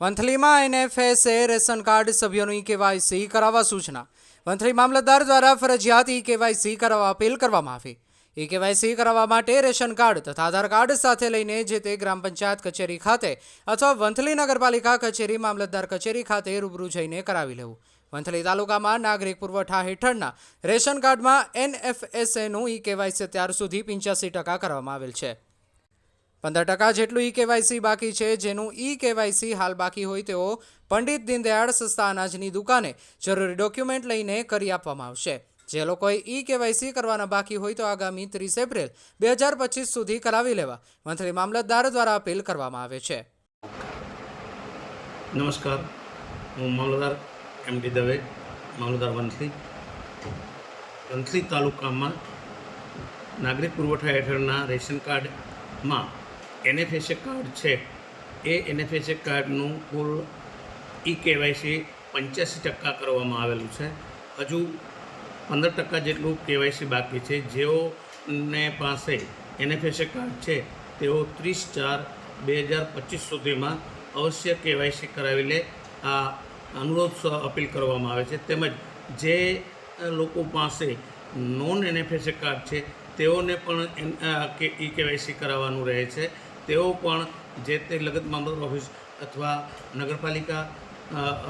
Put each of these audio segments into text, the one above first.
વંથલીમાં NFSA ration card સભ્યોનું e KYC કરાવવા સૂચના. વંથલી મામલતદાર દ્વારા ફરજિયાત ઈ કેવાયસી કરાવવા અપીલ કરવામાં આવી. ઈ કેવાયસી કરાવવા માટે રેશન કાર્ડ તથા આધાર કાર્ડ સાથે લઈને જે તે ગ્રામ પંચાયત કચેરી ખાતે અથવા વંથલી નગરપાલિકા કચેરી, મામલતદાર કચેરી ખાતે રૂબરૂ જઈને કરાવી લેવું. વંથલી તાલુકામાં નાગરિક પુરવઠા હેઠળના રેશન કાર્ડમાં એનએફએસએનું ઈ કેવાયસી અત્યાર સુધી પંચ્યાસી ટકા કરવામાં આવેલ છે. પંદર ટકા જેટલું ઈ કેવાયસી બાકી છે, જેનું ઈ કેવાયસી હાલ બાકી હોય તેઓ પંડિત દીનદયાળ સસ્તા અનાજની દુકાને જરૂરી ડોક્યુમેન્ટ લઈને કરી આપવામાં આવશે. જે લોકોએ ઈ કેવાયસી કરવાના બાકી હોય તો આગામી ત્રીસ એપ્રિલ બે હજાર પચીસ સુધી કરાવી લેવા મંત્રી મામલતદાર દ્વારા અપીલ કરવામાં આવે છે. નમસ્કાર. હું મામલતદાર એમ ડી દવે, મામલતદાર વંથલી. વંથલી તાલુકામાં નાગરિક પુરવઠા હેઠળના રેશન કાર્ડમાં એનએફએસએ કાર્ડ છે, એ એનએફએસએ કાર્ડનું કુલ ઈ કેવાયસી પંચ્યાસી ટકા કરવામાં આવેલું છે. હજુ પંદર ટકા જેટલું કેવાયસી બાકી છે. જેઓને પાસે એનએફએસએ કાર્ડ છે, તેઓ ત્રીસ ચાર બે હજાર પચીસ સુધીમાં અવશ્ય કેવાયસી કરાવી લે આ અનુરોધ અપીલ કરવામાં આવે છે. તેમજ જે લોકો પાસે નોન એનએફએસએ કાર્ડ છે, તેઓને પણ ઈ કેવાયસી કરાવવાનું રહે છે. તેઓ પણ જે તે લગત મામલત ઓફિસ અથવા નગરપાલિકા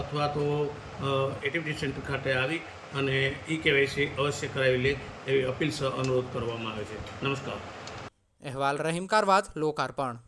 અથવા તો એક્ટિવિટી સેન્ટર ખાતે આવી અને ઈ કેવાયસી અવશ્ય કરાવી લે એવી અપીલ સહ અનુરોધ કરવામાં આવે છે. નમસ્કાર. અહેવાલ રહીમ કારવાત, લોકાર્પણ.